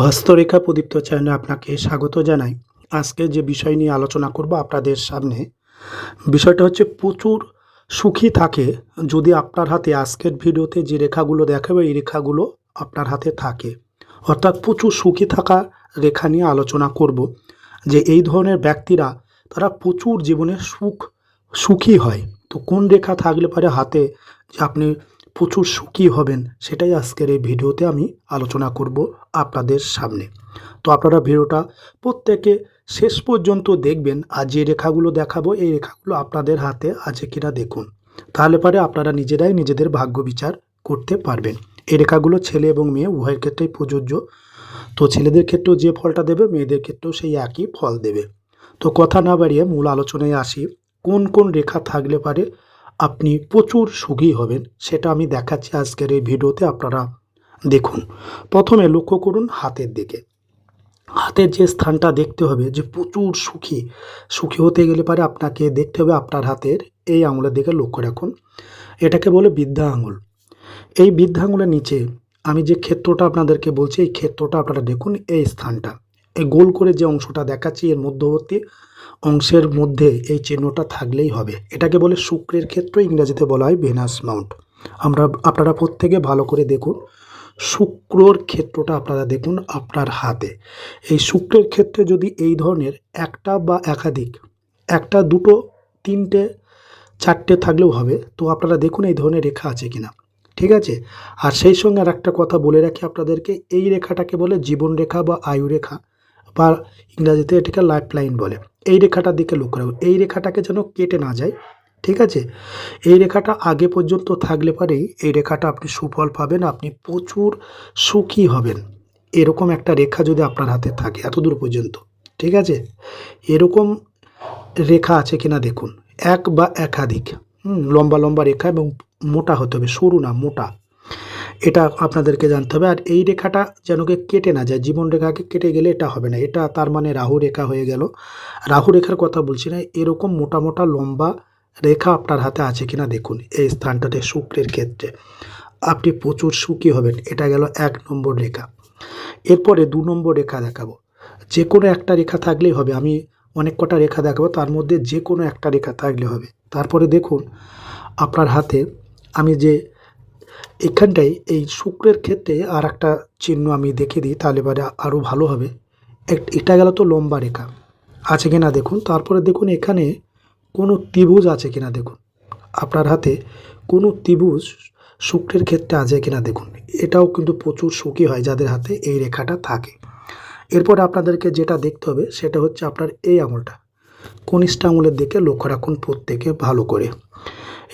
হস্তরেখা প্রদীপ্ত চ্যানেলে আপনাকে স্বাগত জানাই। আজকে যে বিষয় নিয়ে আলোচনা করব আপনাদের সামনে, বিষয়টা হচ্ছে প্রচুর সুখী থাকে যদি আপনার হাতে আজকের ভিডিওতে যে রেখাগুলো দেখাবে, এই রেখাগুলো আপনার হাতে থাকে। অর্থাৎ প্রচুর সুখী থাকা রেখা নিয়ে আলোচনা করব যে এই ধরনের ব্যক্তিরা, তারা প্রচুর জীবনে সুখ, সুখী হয়। তো কোন রেখা থাকলে পারে হাতে যে আপনি প্রচুর সুখী হবেন, সেটাই আজকের এই ভিডিওতে আমি আলোচনা করব আপনাদের সামনে। তো আপনারা ভিডিওটা প্রত্যেকে শেষ পর্যন্ত দেখবেন আর যে রেখাগুলো দেখাবো, এই রেখাগুলো আপনাদের হাতে আছে কিনা দেখুন। তাহলে পারে আপনারা নিজেরাই নিজেদের ভাগ্য বিচার করতে পারবেন। এই রেখাগুলো ছেলে এবং মেয়ে, উভয়ের ক্ষেত্রেই প্রযোজ্য। তো ছেলেদের ক্ষেত্রেও যে ফলটা দেবে, মেয়েদের ক্ষেত্রেও সেই একই ফল দেবে। তো কথা না বাড়িয়ে মূল আলোচনায় আসি, কোন কোন রেখা থাকলে পারে আপনি প্রচুর সুখী হবেন। সেটা আমি দেখাচ্ছি আজকের এই ভিডিওতে, আপনারা দেখুন। প্রথমে লক্ষ্য করুন হাতের দিকে। হাতের যে স্থানটা দেখতে হবে, যে প্রচুর সুখী। সুখী হতে গেলে পারে আপনাকে দেখতে হবে আপনার হাতের এই আঙুলের দিকে লক্ষ্য রাখুন। এটাকে বলে বৃদ্ধা আঙুল। এই বৃদ্ধা আঙুলের নিচে আমি যে ক্ষেত্রটা আপনাদেরকে বলছি, এই ক্ষেত্রটা আপনারা দেখুন, এই স্থানটা। এই গোল করে যে অংশটা দেখাচ্ছি এর মধ্যবর্তী অংশের মধ্যে এই চিহ্নটা থাকলেই হবে। এটাকে বলে শুক্রের ক্ষেত্র, ইংরেজিতে বলা হয় ভেনাস মাউন্ট। আমরা, আপনারা প্রত্যেকে ভালো করে দেখুন, শুক্রর ক্ষেত্রটা আপনারা দেখুন আপনার হাতে। এই শুক্রের ক্ষেত্রে যদি এই ধরনের একটা বা একাধিক, একটা, দুটো, তিনটে, চারটে থাকলেও হবে, তো আপনারা দেখুন এই ধরনের রেখা আছে কিনা। ঠিক আছে? আর সেই সঙ্গে আর একটা কথা বলে রাখি আপনাদেরকে, এই রেখাটাকে বলে জীবন রেখা বা আয়ু রেখা। বা ইংরাজিতে এটাকে লাইফ লাইন বলে। এই রেখাটার দিকে লক্ষ্য রাখুন এই রেখাটাকে যেন কেটে না যায়, ঠিক আছে? এই রেখাটা আগে পর্যন্ত থাকলে পরেই এই রেখাটা আপনি সুফল পাবেন, আপনি প্রচুর সুখী হবেন। এরকম একটা রেখা যদি আপনার হাতে থাকে এত দূর পর্যন্ত, ঠিক আছে? এরকম রেখা আছে কিনা দেখুন। এক বা একাধিক লম্বা লম্বা রেখা এবং মোটা হতে হবে, সরু না, মোটা। এটা আপনাদেরকে জানতে হবে। আর এই রেখাটা যেন কেটে না যায়, জীবন রেখাকে কেটে গেলে এটা হবে না। এটা তার মানে রাহু রেখা হয়ে গেল। রাহু রেখার কথা বলছি না, এরকম মোটা মোটা লম্বা রেখা আপনার হাতে আছে কিনা দেখুন, এই স্থানটাতে শুক্রের ক্ষেত্রে। আপনি প্রচুর সুখী হবেন, এটা গেল এক নম্বর রেখা। এরপরে দু নম্বর রেখা দেখাবো। যে কোনো একটা রেখা থাকলেই হবে, আমি অনেক কটা রেখা দেখাবো, তার মধ্যে যে কোনো একটা রেখা থাকলে হবে। তারপরে দেখুন, আপনার হাতে আমি যে এখানটায় এই শুক্রের ক্ষেত্রে আর একটা চিহ্ন আমি দেখে দিই, তাহলে পরে আরও ভালো হবে। এটা গেল তো লম্বা রেখা। আছে কিনা দেখুন? তারপরে দেখুন এখানে কোনো ত্রিভুজ আছে কিনা দেখুন। আপনার হাতে কোনো ত্রিভুজ শুক্রের ক্ষেত্রে আছে কিনা দেখুন। এটাও কিন্তু প্রচুর সুখী হয় যাদের হাতে এই রেখাটা থাকে। এরপরে আপনাদেরকে যেটা দেখতে হবে, সেটা হচ্ছে আপনার এই আঙুলটা। কনিষ্ঠ আঙুলের দিকে লক্ষ্য রাখুন প্রত্যেকে ভালো করে।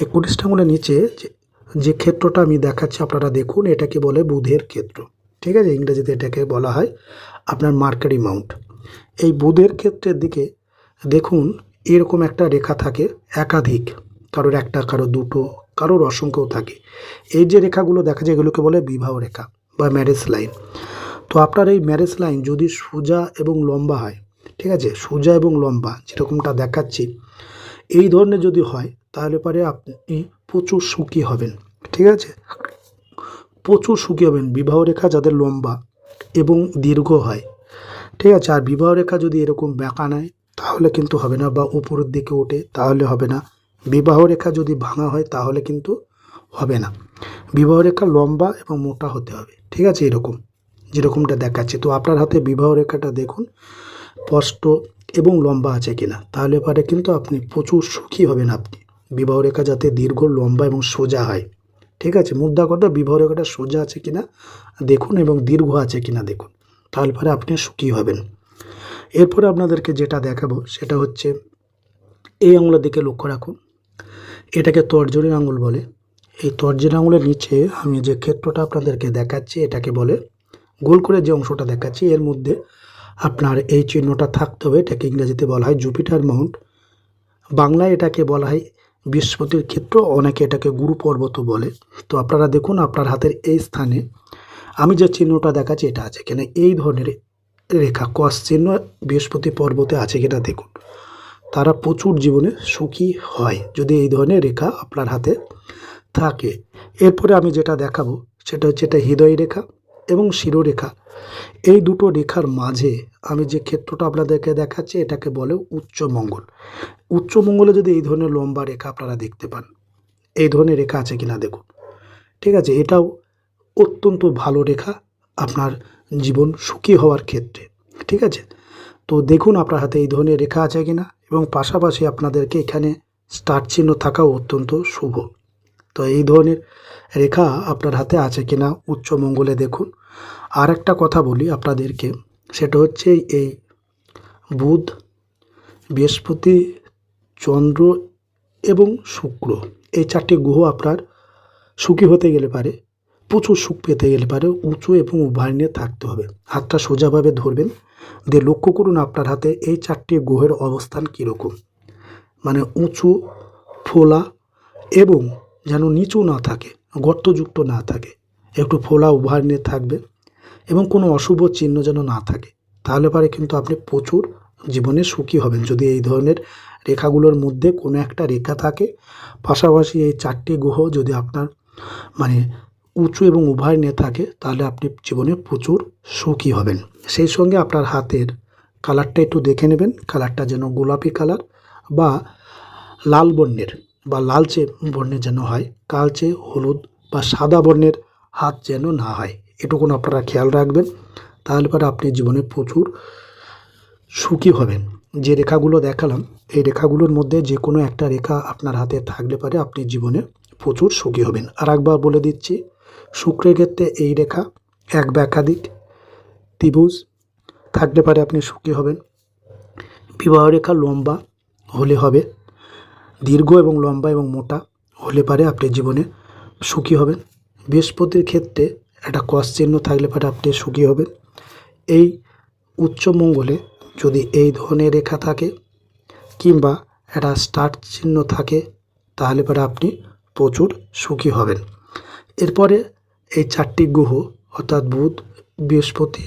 এই কনিষ্ঠ আঙুলের নিচে যে যে ক্ষেত্রটা আমি দেখাচ্ছি, আপনারা দেখুন, এটাকে বলে বুধের ক্ষেত্র। ঠিক আছে? ইংরেজিতে এটাকে বলা হয় আপনার মার্কারি মাউন্ট। এই বুধের ক্ষেত্রের দিকে দেখুন, এরকম একটা রেখা থাকে একাধিক। কারোর একটা কারও দুটো, কারোর অসংখ্যও থাকে। এই যে রেখাগুলো দেখা যায়, এগুলোকে বলে বিবাহ রেখা বা ম্যারেজ লাইন তো আপনার এই ম্যারেজ লাইন যদি সোজা এবং লম্বা হয়, ঠিক আছে? সোজা এবং লম্বা, যেরকমটা দেখাচ্ছি, এই ধরনের যদি হয়, তাহলে পরে আপনি প্রচুর সুখী হবেন, ঠিক আছে? প্রচুর সুখী হবেন, বিবাহ রেখা যাদের লম্বা এবং দীর্ঘ হয়, ঠিক আছে? আর বিবাহ রেখা যদি এরকম বেঁকা নেয়, তাহলে কিন্তু হবে না বা উপরের দিকে ওঠে, তাহলে হবে না। বিবাহ রেখা যদি ভাঙা হয়, তাহলে কিন্তু হবে না। বিবাহ রেখা লম্বা এবং মোটা হতে হবে, ঠিক আছে? এরকম, যেরকমটা দেখাচ্ছে। তো আপনার হাতে বিবাহ রেখাটা দেখুন, স্পষ্ট এবং লম্বা আছে কিনা। তাহলে পরে কিন্তু আপনি প্রচুর সুখী হবেন আপনি। বিবাহ রেখা যাতে দীর্ঘ, লম্বা এবং সোজা হয়। ঠিক আছে? মুদ্রা কথা বিবাহ রেখাটা সোজা আছে কিনা? দেখুন এবং দীর্ঘ আছে কিনা দেখুন। তাহলে পরে আপনি সুখী হবেন। এরপরে আপনাদেরকে যেটা দেখাবো, সেটা হচ্ছে এই আঙুলের দিকে লক্ষ্য রাখুন। এটাকে তর্জনীর আঙুল বলে। এই তর্জনীর আঙুলের নিচে আমি যে ক্ষেত্রটা আপনাদেরকে দেখাচ্ছি, এটাকে বলে গোল করে যে অংশটা দেখাচ্ছি, এর মধ্যে আপনার এই চিহ্নটা থাকতে হবে। এটাকে ইংরেজিতে বলা হয় জুপিটার মাউন্ট বাংলায় এটাকে বলা হয় বৃহস্পতির ক্ষেত্র অনেকে এটাকে গুরু পর্বত বলে। তো আপনারা দেখুন আপনার হাতের এই স্থানে আমি যে চিহ্নটা দেখাচ্ছি এটা আছে কেন? এই ধরনের রেখা কস চিহ্ন বৃহস্পতি পর্বতে আছে কিনা দেখুন। তারা প্রচুর জীবনে সুখী হয় যদি এই ধরনের রেখা আপনার হাতে থাকে। এরপরে আমি যেটা দেখাবো সেটা হচ্ছে এটা হৃদয় রেখা। এবং শিরোরেখা। এই দুটো রেখার মাঝে আমি যে ক্ষেত্রটা আপনাদেরকে দেখাচ্ছি, এটাকে বলে উচ্চমঙ্গল উচ্চমঙ্গলে যদি এই ধরনের লম্বা রেখা আপনারা দেখতে পান, এই ধরনের রেখা আছে কিনা দেখুন। ঠিক আছে, এটাও অত্যন্ত ভালো রেখা আপনার জীবন সুখী হওয়ার ক্ষেত্রে। ঠিক আছে, তো দেখুন আপনার হাতে এই ধরনের রেখা আছে কিনা এবং পাশাপাশি আপনাদেরকে এখানে স্টার চিহ্ন থাকাও অত্যন্ত শুভ। তো এই ধরনের রেখা আপনার হাতে আছে কিনা উচ্চ মঙ্গলে দেখুন। আর একটা কথা বলি আপনাদেরকে, সেটা হচ্ছে এই বুধ, বৃহস্পতি, চন্দ্র এবং শুক্র, এই চারটি গ্রহ আপনার সুখী হতে গেলে পারে, প্রচুর সুখ পেতে গেলে পারে, উঁচু এবং উভয় নিয়ে থাকতে হবে। হাতটা সোজাভাবে ধরবেন, দিয়ে লক্ষ্য করুন আপনার হাতে এই চারটি গ্রহের অবস্থান কীরকম। মানে উঁচু, ফোলা এবং যেন নিচু না থাকে, গর্তযুক্ত না থাকে, একটু ফোলা উভয় নিয়ে থাকবে এবং কোনো অশুভ চিহ্ন যেন না থাকে। তাহলে পারে কিন্তু আপনি প্রচুর জীবনে সুখী হবেন। যদি এই ধরনের রেখাগুলোর মধ্যে কোনো একটা রেখা থাকে, পাশাপাশি এই চারটি গ্রহ যদি আপনার মানে উঁচু এবং উভয় নিয়ে থাকে, তাহলে আপনি জীবনে প্রচুর সুখী হবেন। সেই সঙ্গে আপনার হাতের কালারটা একটু দেখে নেবেন। কালারটা যেন গোলাপি কালার বা লাল বর্ণের। বা লালচে বর্ণের যেন হয় কালচে হলুদ বা সাদা বর্ণের হাত যেন না হয়। এটুকুন আপনারা খেয়াল রাখবেন। তাহলে পরে আপনি জীবনে প্রচুর সুখী হবেন। যে রেখাগুলো দেখালাম, এই রেখাগুলোর মধ্যে যে কোনো একটা রেখা আপনার হাতে থাকলে পারে আপনি জীবনে প্রচুর সুখী হবেন। আর একবার বলে দিচ্ছি, শুক্রের ক্ষেত্রে এই রেখা এক বা একাধিক ত্রিভুজ থাকলে পারে আপনি সুখী হবেন। বিবাহ রেখা লম্বা হলে হবে। দীর্ঘ এবং লম্বা এবং মোটা হলে পারে আপনি জীবনে সুখী হবেন। বৃহস্পতির ক্ষেত্রে একটা কস চিহ্ন থাকলে পারে আপনি সুখী হবেন। এই উচ্চ মঙ্গলে যদি এই ধরনের রেখা থাকে কিংবা একটা স্টার চিহ্ন থাকে, তাহলে পরে আপনি প্রচুর সুখী হবেন। এরপরে এই চারটি গ্রহ, অর্থাৎ বুধ, বৃহস্পতি,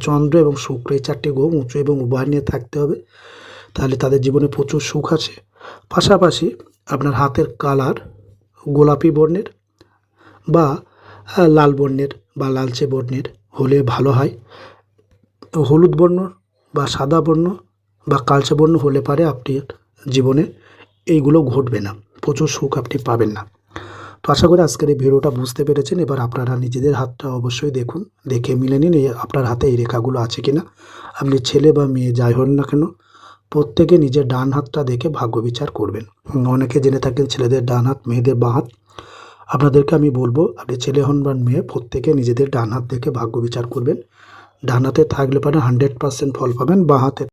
চন্দ্র এবং শুক্র, এই চারটি গ্রহ উঁচু এবং উভয় নিয়ে থাকতে হবে, তাহলে তাদের জীবনে প্রচুর সুখ আছে। পাশাপাশি আপনার হাতের কালার গোলাপি বর্ণের বা লাল বর্ণের বা লালচে বর্ণের হলে ভালো হয়। হলুদ বর্ণ বা সাদা বর্ণ বা কালচে বর্ণ হলে পারে আপনি জীবনে এইগুলো ঘটবে না, প্রচুর সুখ আপনি পাবেন না। তো আশা করি আজকের এই ভিডিওটা বুঝতে পেরেছেন। এবার আপনারা নিজেদের হাতটা অবশ্যই দেখুন, দেখে মিলে নিন আপনার হাতে এই রেখাগুলো আছে কিনা। আপনি ছেলে বা মেয়ে যাই হন না কেন প্রত্যেকে নিজের ডান হাতটা দেখে ভাগ্য বিচার করবেন। অনেকে জেনে থাকেন ছেলেদের ডান হাত, মেয়েদের বাঁ হাত। আপনাদেরকে আমি বলব, আপনি ছেলে হন বা মেয়ে, প্রত্যেকে নিজেদের ডান হাত দেখে ভাগ্য বিচার করবেন। ডান হাতে থাকলে পারে হান্ড্রেড পার্সেন্ট ফল পাবেন, বাঁ হাতে